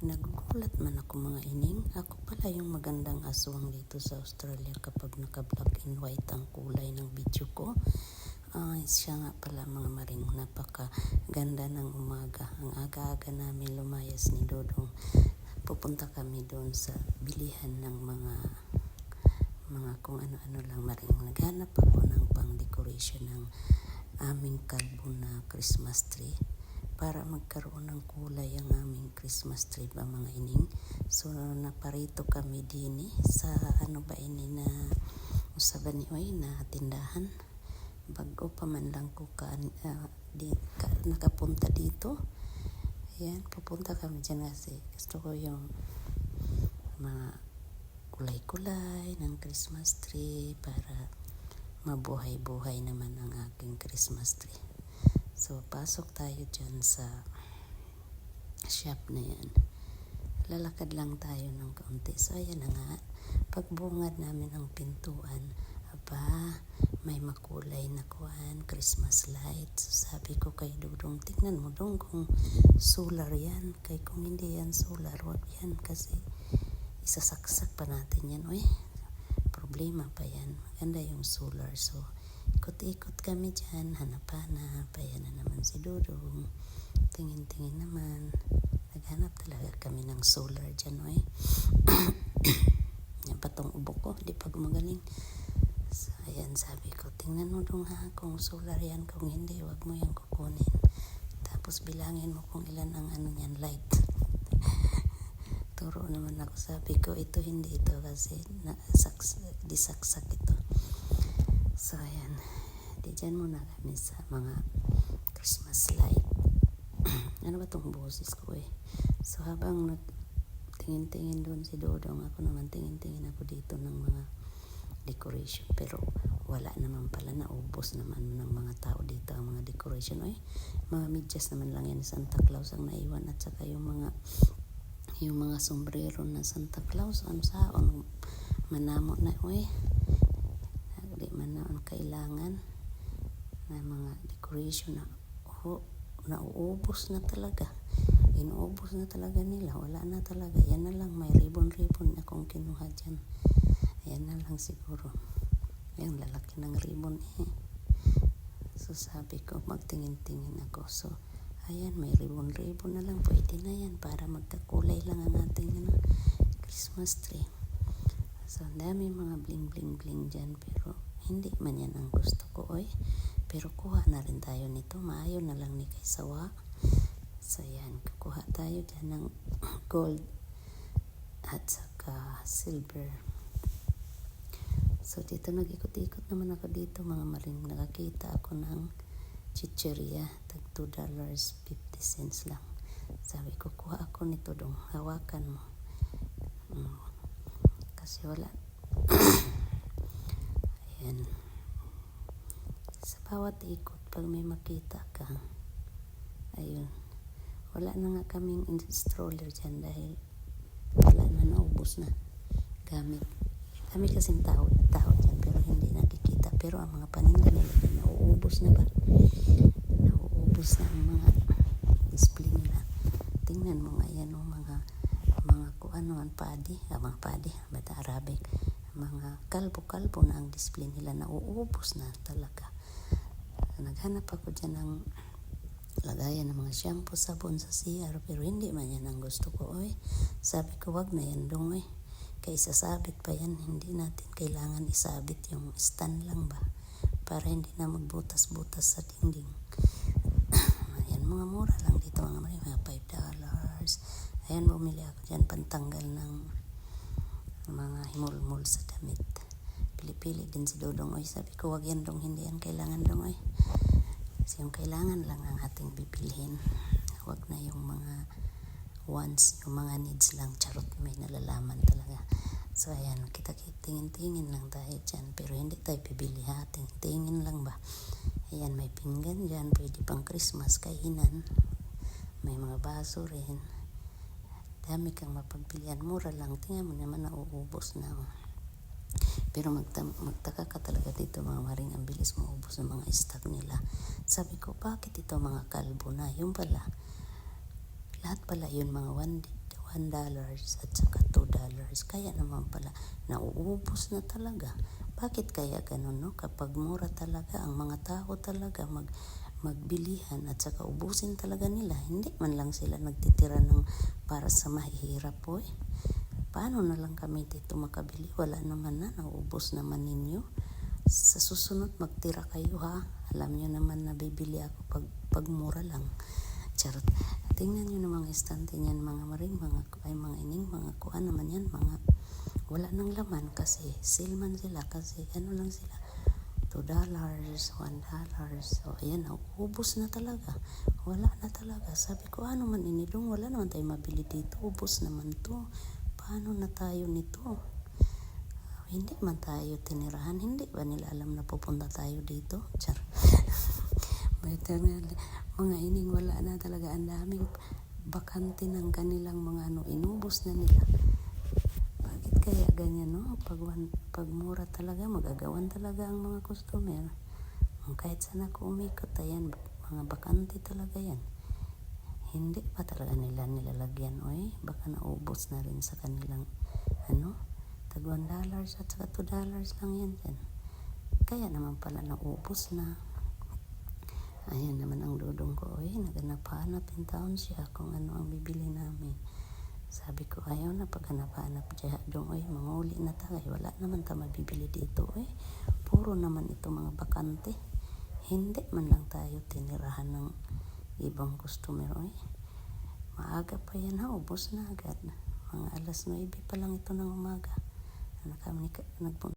Nagugulat man ako mga ining. Ako pala yung magandang aswang dito sa Australia kapag naka-black and white ang kulay ng video ko. Ay, siya nga pala mga maring napaka ganda ng umaga. Ang aga-aga namin lumayas ni Dodong. Pupunta kami doon sa bilihan ng mga mga kung ano-ano lang maring. Naghanap ako ng pang decoration ng aming kalbo na Christmas tree para magkaroon ng kulay ang aming Christmas tree ba mga ining. So naparito kami din eh, sa ano ba ini na usaban ni Oy na tindahan. Bago pa man lang ko ka, ah, di, ka nakapunta dito. Ayan, pupunta kami dyan kasi gusto ko yung mga kulay-kulay ng Christmas tree para mabuhay-buhay naman ang aking Christmas tree. So, pasok tayo dyan sa shop na yan. Lalakad lang tayo ng kaunti. So, ayan na nga. Pagbungad namin ang pintuan, aba, may makulay na kuhan, Christmas lights. So, sabi ko kay Dudong, tingnan mo dong kung solar yan. Kay kung hindi yan solar, wag yan kasi isasaksak pa natin yan. Uy, problema pa yan. Maganda yung solar. So, ikot-ikot kami dyan, hanap-hanap, ayan na naman si Dudong, tingin-tingin naman, naghanap talaga kami ng solar dyan, oy. yan pa tong ubo ko, di pa gumagaling. So, ayan, sabi ko, tingnan mo dong ha, kung solar yan, kung hindi, wag mo yan kukunin. Tapos bilangin mo kung ilan ang ano niyan, light. Turo naman ako, sabi ko, ito hindi ito kasi na, saks, disaksak ito. So, ayan. Di dyan muna kami sa mga Christmas light. ano ba tong boses ko eh? So, habang nagtingin-tingin doon si Dodong, ako naman tingin-tingin ako dito ng mga decoration. Pero, wala naman pala. Naubos naman ng mga tao dito ang mga decoration. Ay, mga medyas naman lang yan. Santa Claus ang naiwan at saka yung mga yung mga sombrero na Santa Claus ang saon manamo na oy di man na ang kailangan. Na mga decoration na oh, nauubos na talaga. Inuubos na talaga nila. Wala na talaga. Yan na lang. May ribbon-ribbon akong kinuha dyan. Yan na lang siguro. Yung lalaki ng ribbon eh. So sabi ko magtingin-tingin ako. So ayan may ribbon-ribbon na lang. Pwede na yan para magkakulay lang ang ating ano, Christmas tree. So dami mga bling-bling-bling dyan pero hindi man yan ang gusto ko, oy. Pero kuha na rin tayo nito. Maayo na lang ni kay Sawa. So, yan. Kukuha tayo dyan ng gold at saka silver. So, dito nag-ikot-ikot naman ako dito. Mga maring nakakita ako ng chicheria. Tag $2.50 lang. Sabi ko, kuha ako nito dong. Hawakan mo. Hmm. Kasi wala. Ayan. Sa bawat ikot, pag may makita ka, ayun. Wala na nga kaming stroller dyan dahil wala na naubos na gamit. Kami kasing tao, tao dyan pero hindi nakikita. Pero ang mga paninda nila nauubos na ba? Nauubos na ang mga display nila. Tingnan mo nga yan, oh, mga mga kung ano ang padi, ah, mga padi, bata Arabic mga kalbo-kalbo na ang display nila nauubos na talaga naghanap ako dyan ng lagayan ng mga shampoo, sabon sa CR pero hindi man yan ang gusto ko oy. sabi ko wag na yan dong oy. kay sasabit pa yan hindi natin kailangan isabit yung stand lang ba para hindi na magbutas-butas sa dingding ayan mga mura lang dito mga mga 5 dollars ayan bumili ako dyan pantanggal ng mga himulmul sa damit. Pili-pili din si Dodong Oy. Sabi ko, wag yan dong, hindi yan kailangan dong Oy. Kasi yung kailangan lang ang ating bibilhin. Wag na yung mga wants, yung mga needs lang. Charot, may nalalaman talaga. So, ayan, kita tingin-tingin lang tayo dyan. Pero hindi tayo bibili ha. Tingin-tingin lang ba. Ayan, may pinggan dyan. Pwede pang Christmas kainan. May mga baso rin dami kang mapagpilian. Mura lang. Tingnan mo naman nauubos na. Oh. Pero magta magtaka ka talaga dito mga maring ang bilis maubos ng mga stock nila. Sabi ko, bakit ito mga kalbo na? Yung pala, lahat pala yun mga one, 1 dollars at saka 2 dollars. Kaya naman pala, nauubos na talaga. Bakit kaya ganun, no? Kapag mura talaga, ang mga tao talaga mag, magbilihan at saka ubusin talaga nila. Hindi man lang sila nagtitira ng para sa mahihirap po eh. Paano na lang kami dito makabili? Wala naman na, nauubos naman ninyo. Sa susunod, magtira kayo ha. Alam nyo naman na bibili ako pag, pag mura lang. Charot. Tingnan nyo na mga estante niyan, mga maring, mga, ay mga ining, mga kuan naman yan, mga wala nang laman kasi sale man sila kasi ano lang sila 2 dollars, 1 dollars. So, ayan, ubos na talaga. Wala na talaga. Sabi ko, ano man inidong, wala naman tayo mabili dito. Ubos naman to. Paano na tayo nito? Hindi man tayo tinirahan. Hindi ba nila alam na pupunta tayo dito? Char. May tangal, mga ining wala na talaga. Ang daming bakante ng kanilang mga ano, inubos na nila. Kaya ganyan, no? Pag, pag mura talaga, magagawan talaga ang mga customer. Kahit saan ako umikot, ayan, mga bakante talaga yan. Hindi pa talaga nila nilalagyan, oy. Baka naubos na rin sa kanilang, ano, tag 1 dollars at saka 2 dollars lang yan dyan. Kaya naman pala naubos na. Ayan naman ang dudong ko, oy. Naganap-hanap in town siya kung ano ang bibili namin. Sabi ko, ayaw na paghanap-hanap dyan. Oy, mga uli na tayo. Wala naman ta mabibili dito, oy. Puro naman ito mga bakante. Hindi man lang tayo tinirahan ng ibang customer, oy. Maaga pa yan ha, ubos na agad. Mga alas 9 pa lang ito ng umaga. Ano kami nagpunta.